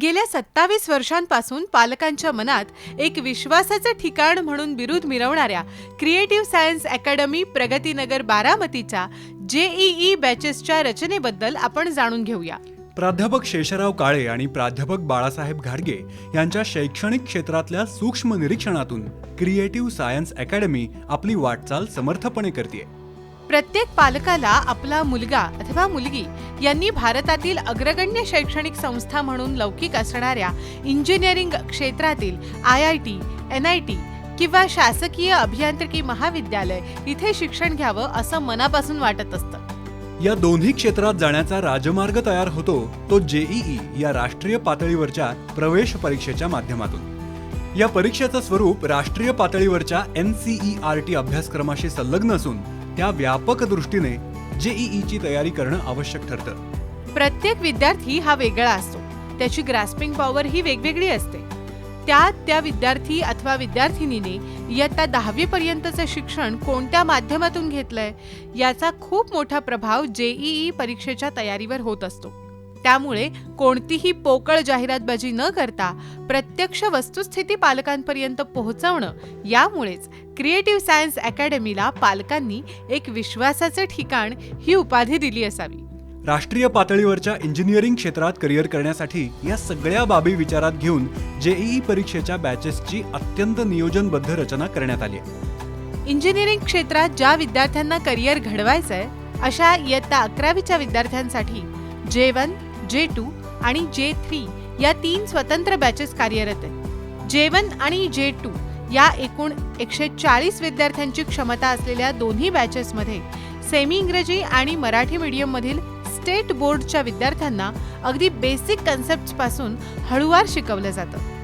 गेल्या सत्तावीस वर्षांपासून पालकांच्या मनात एक विश्वासाचं ठिकाण म्हणून बिरुद मिरवणाऱ्या क्रिएटिव्ह सायन्स अकॅडमी प्रगतीनगर बारामतीच्या जेईई बॅचेसच्या रचनेबद्दल आपण जाणून घेऊया. प्राध्यापक शेषराव काळे आणि प्राध्यापक बाळासाहेब घाडगे यांच्या शैक्षणिक क्षेत्रातल्या सूक्ष्म निरीक्षणातून क्रिएटिव्ह सायन्स अकॅडमी आपली वाटचाल समर्थपणे करते प्रत्येक पालकाला आपला मुलगा अथवा मुलगी यांनी भारतातील अग्रगण्य शैक्षणिक संस्था म्हणून लौकिक असणाऱ्या इंजिनिअरिंग क्षेत्रातील I I T N I T किंवा शासकीय अभियांत्रिकी महाविद्यालय इथे शिक्षण घ्यावं असं मनापासून वाटत असतं. या दोन्ही क्षेत्रात जाण्याचा राजमार्ग तयार होतो तो जेईई या राष्ट्रीय पातळीवरच्या प्रवेश परीक्षेच्या माध्यमातून. या परीक्षेचं स्वरूप राष्ट्रीय पातळीवरच्या एन आर टी अभ्यासक्रमाशी संलग्न असून त्या व्यापक दृष्टीने जेईईची तयारी करणं आवश्यक ठरतं. प्रत्येक विद्यार्थी हा वेगळा असतो. त्याची ग्रास्पिंग पॉवर ही वेगवेगळी असते. त्यात त्या विद्यार्थी अथवा विद्यार्थिनीने इयत्ता दहावीपर्यंतचं शिक्षण कोणत्या माध्यमातून घेतलंय? याचा खूप मोठा प्रभाव जेईई परीक्षेच्या तयारीवर होत असतो. त्यामुळे कोणतीही पोकळ जाहिरातबाजी न करता प्रत्यक्ष वस्तुस्थिती पालकांपर्यंत पोहोचवणं यामुळेच क्रिएटिव्ह सायन्स अकॅडमीला पालकांनी एक विश्वासाचं ठिकाण ही उपाधी दिली असावी. राष्ट्रीय पातळीवरच्या इंजिनिअरिंग क्षेत्रात करिअर करण्यासाठी या सगळ्या बाबी विचारात घेऊन जेईई परीक्षेच्या बॅचेसची अत्यंत नियोजनबद्ध रचना करण्यात आली आहे. इंजिनिअरिंग क्षेत्रात ज्या विद्यार्थ्यांना करिअर घडवायचंय अशा इयत्ता अकरावीच्या विद्यार्थ्यांसाठी जे वन जे टू आणि जे थ्री या तीन स्वतंत्र बॅचेस कार्यरत आहेत. जे वन आणि जे टू या एकूण एकशे चाळीस विद्यार्थ्यांची क्षमता असलेल्या दोन्ही बॅचेसमध्ये सेमी इंग्रजी आणि मराठी मीडियममधील स्टेट बोर्डच्या विद्यार्थ्यांना अगदी बेसिक कन्सेप्टपासून हळूवार शिकवलं जातं.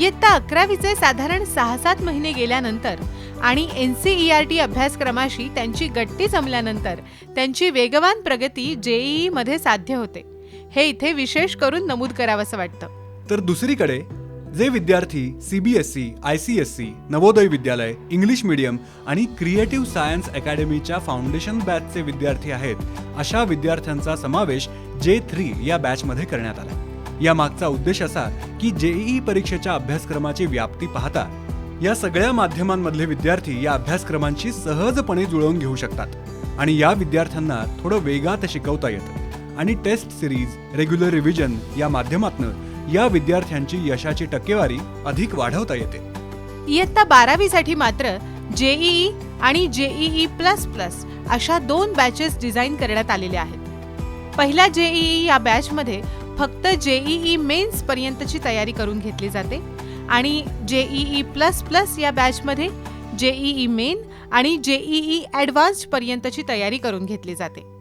इयत्ता अकरावीचे साधारण सहा सात महिने गेल्यानंतर आणि N C E R T अभ्यासक्रमाशी त्यांची गट्टी जमल्यानंतर त्यांची वेगवान प्रगती जेईईमध्ये साध्य होते. हे इथे विशेष करून नमूद करावंसं वाटतं. तर दुसरीकडे जे विद्यार्थी CBSE I C S C Navodaya Vidyalaya English medium आणि क्रिएटिव्ह सायन्स अकॅडमीच्या फाउंडेशन बॅचचे विद्यार्थी आहेत अशा विद्यार्थ्यांचा समावेश जे थ्री या बॅचमध्ये करण्यात आला. या मागचा उद्देश असा की जेईई परीक्षेच्या अभ्यासक्रमाची व्याप्ती पाहता या सगळ्या माध्यमांमधले विद्यार्थी या अभ्यासक्रमांशी सहजपणे जुळवून घेऊ शकतात आणि या विद्यार्थ्यांना थोडं वेगात शिकवता येतं. आणि टेस्ट सिरीज रेग्युलर रिव्हिजन या माध्यमातून या विद्यार्थ्यांची यशाची टक्केवारी अधिक वाढवता येते. इयत्ता बारावीसाठी मात्र जेईई आणि जेईई प्लस प्लस अशा दोन बॅचेस डिझाईन करण्यात आलेल्या आहेत. पहिल्या जेईई या बॅचमध्ये फक्त जेईई मेन्स पर्यंतची तयारी करून घेतली जाते आणि जेईई प्लस प्लस या बॅचमध्ये जेईई मेन आणि जेईई ॲडव्हान्स्ड पर्यंतची तयारी करून घेतली जाते.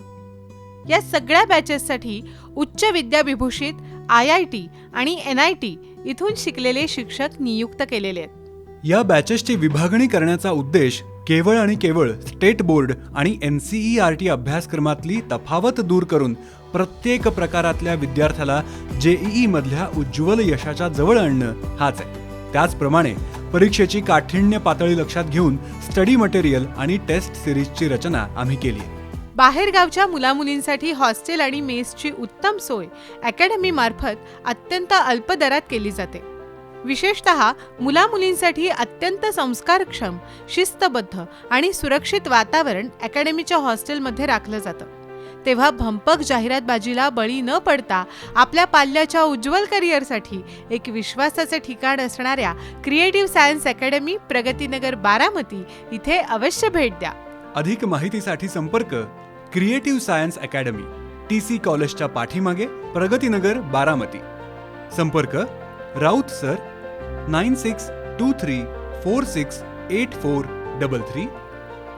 या सगळ्या बॅचेससाठी उच्च विद्याविभूषित आय आय टी आणि एन आय टी इथून शिकलेले शिक्षक नियुक्त केलेले आहेत. या बॅचेसची विभागणी करण्याचा उद्देश केवळ आणि केवळ स्टेट बोर्ड आणि एन सी आर टी अभ्यासक्रमातली तफावत दूर करून प्रत्येक प्रकारातल्या विद्यार्थ्याला जेईई मधल्या उज्ज्वल यशाच्या जवळ आणणं हाच आहे. त्याचप्रमाणे परीक्षेची काठिण्य पातळी लक्षात घेऊन स्टडी मटेरियल आणि टेस्ट सिरीजची रचना आम्ही केली आहे. बाहेरगावच्या मुलामुलींसाठी हॉस्टेल आणि मेसची उत्तम सोय अकॅडमीमार्फत अत्यंत अल्प दरात केली जाते. विशेषत मुलामुलींसाठी अत्यंत संस्कारक्षम शिस्तबद्ध आणि सुरक्षित वातावरण अकॅडमीच्या हॉस्टेलमध्ये राखलं जातं. तेव्हा भंपक जाहिरातबाजीला बळी न पडता आपल्या पाल्याच्या उज्ज्वल करिअरसाठी एक विश्वासाचं ठिकाण असणाऱ्या creative science academy Pragatinagar Baramati इथे अवश्य भेट द्या. अधिक माहितीसाठी संपर्क creative science academy T C कॉलेजच्या पाठीमागे प्रगतीनगर बारामती. संपर्क Raut sir nine six two three four six eight four double three.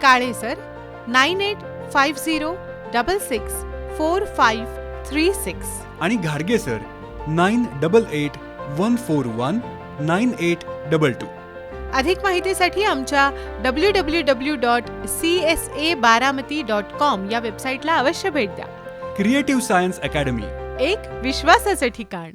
Kale sir nine eight five zero double six four five three six. आणि घाडगे sir nine double eight one four one nine eight double two. अधिक माहितीसाठी आमच्या W W W dot C S A Baramati dot com या वेबसाईटला अवश्य भेट द्या. क्रिएटिव्ह सायन्स अकॅडमी एक विश्वासाचं ठिकाण.